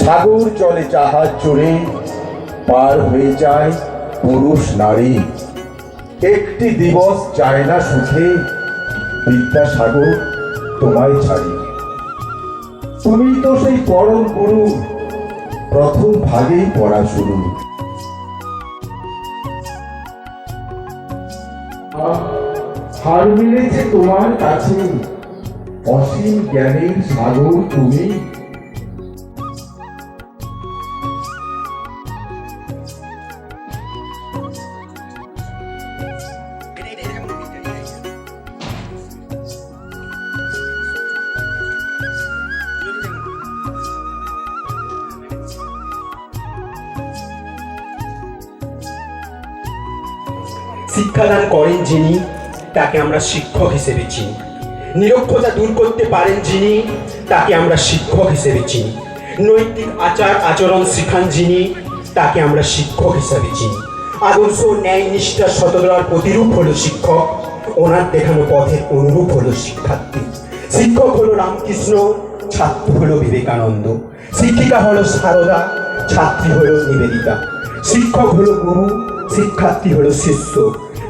সাগর চলে জাহাজ চড়ে পার হয়ে যায় পুরুষ নারী। একটি দিবস যায় না সুখে, বিদ্যাসাগর তোমায় ছাড়ি। তুমি তো সেই পরম গুরু, প্রথম ভাগেই পড়া শুরু। হার মিলেছে তোমার কাছে। অসীম জ্ঞানের সাগর তুমি। শিক্ষাদান করেন যিনি, তাকে আমরা শিক্ষক হিসেবে চিনি। নিরক্ষতা দূর করতে পারেন যিনি, তাকে আমরা শিক্ষক হিসেবে চিনি। নৈতিক আচার আচরণ শিখান যিনি, তাকে আমরা শিক্ষক হিসেবে চিনি। আদর্শ ন্যায় নিষ্ঠা সততার প্রতিরূপ হলো শিক্ষক। ওনার দেখানো পথের অনুরূপ হলো শিক্ষার্থী। শিক্ষক হলো রামকৃষ্ণ, ছাত্র হলো বিবেকানন্দ। শিক্ষিকা হলো সারদা, ছাত্রী হলো নিবেদিতা। শিক্ষক হলো গুরু শিক্ষার্থী হলো শিষ্য।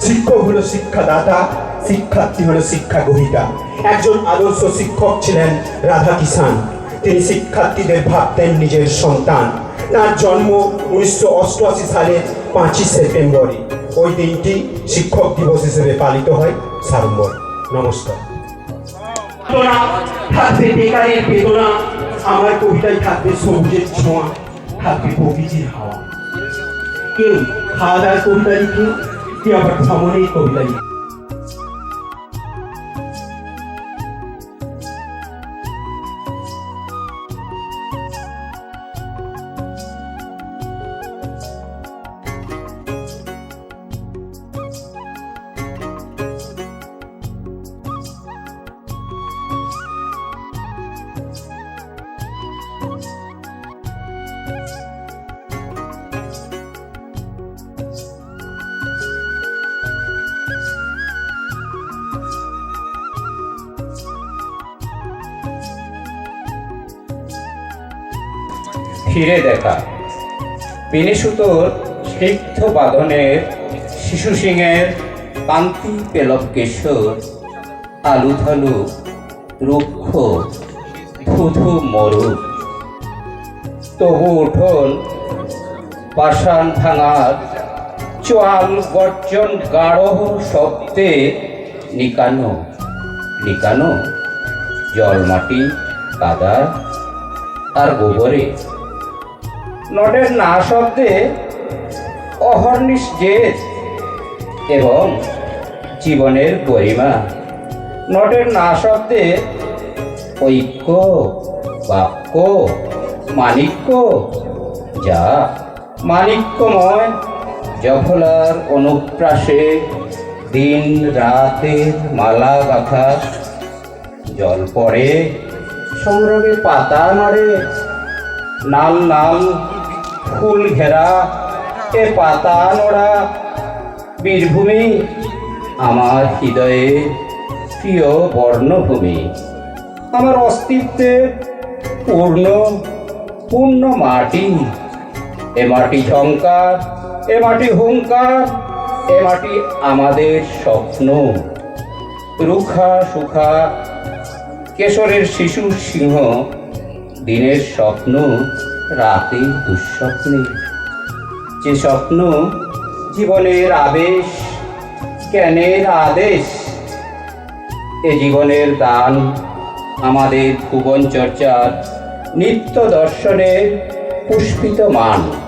শিক্ষক হলো শিক্ষাদাতা, শিক্ষার্থী হলো শিক্ষা গ্রহিতা। একজন আদর্শ শিক্ষক ছিলেন রাধা কিষান তিনি শিক্ষার্থীদের ভাবতেন নিজের সন্তান। তার জন্ম উনিশশো অষ্টআশি সালে পাঁচই সেপ্টেম্বরে। ওই দিনটি শিক্ষক দিবস হিসেবে পালিত হয় সাড়ম্বর নমস্কার। থাকবে বেকারের বেদনা, আমার কবিতায় থাকবে সবুজের ছোঁয়া, থাকবে প্রকৃতির হাওয়া। কেউ খাওয়া দাওয়ার কবিতা লিখে কেউ আবার ভ্রমণের কবিতা লিখে ফিরে দেখা। পেনে সুতোর স্নিগ্ধ বাদনের শিশু সিংয়ের কান্তি পেলব কেশর আলু থালু রুক্ষ, ধুধু মরু তবু উঠোন পাষাণ ভাঙার, চোয়াল গর্জন গাঢ় শব্দে নিকানো নিকানো জল মাটি কাদা আর গোবরে নটের না শব্দে অহর্নিশ জেদ এবং জীবনের গরিমা। নটের না শব্দে ঐক্য, বাক্য মানিক্য যা মানিক্যময় জফলার অনুপ্রাসে দিন রাতের মালা গাথা, জল পড়ে সংগ্রামে পাতা নড়ে, নাল নাল ফুল ঘেরা, এ পাতা নড়া, বীরভূমি, আমার হৃদয়ে প্রিয় বর্ণভূমি। আমার অস্তিত্বে পূর্ণ পূর্ণ মাটি, এ মাটি ঝঙ্কার এ মাটি হুঙ্কার, এ মাটি আমাদের স্বপ্ন। রুখা সুখা, কেশরের শিশু সিংহ, দিনের স্বপ্ন। রাতের দুঃস্বপ্নে। যে স্বপ্ন জীবনের আবেশ, জ্ঞানের আদেশ, এ জীবনের দান আমাদের ভুবন চর্চার নিত্য দর্শনের পুষ্পিত মান।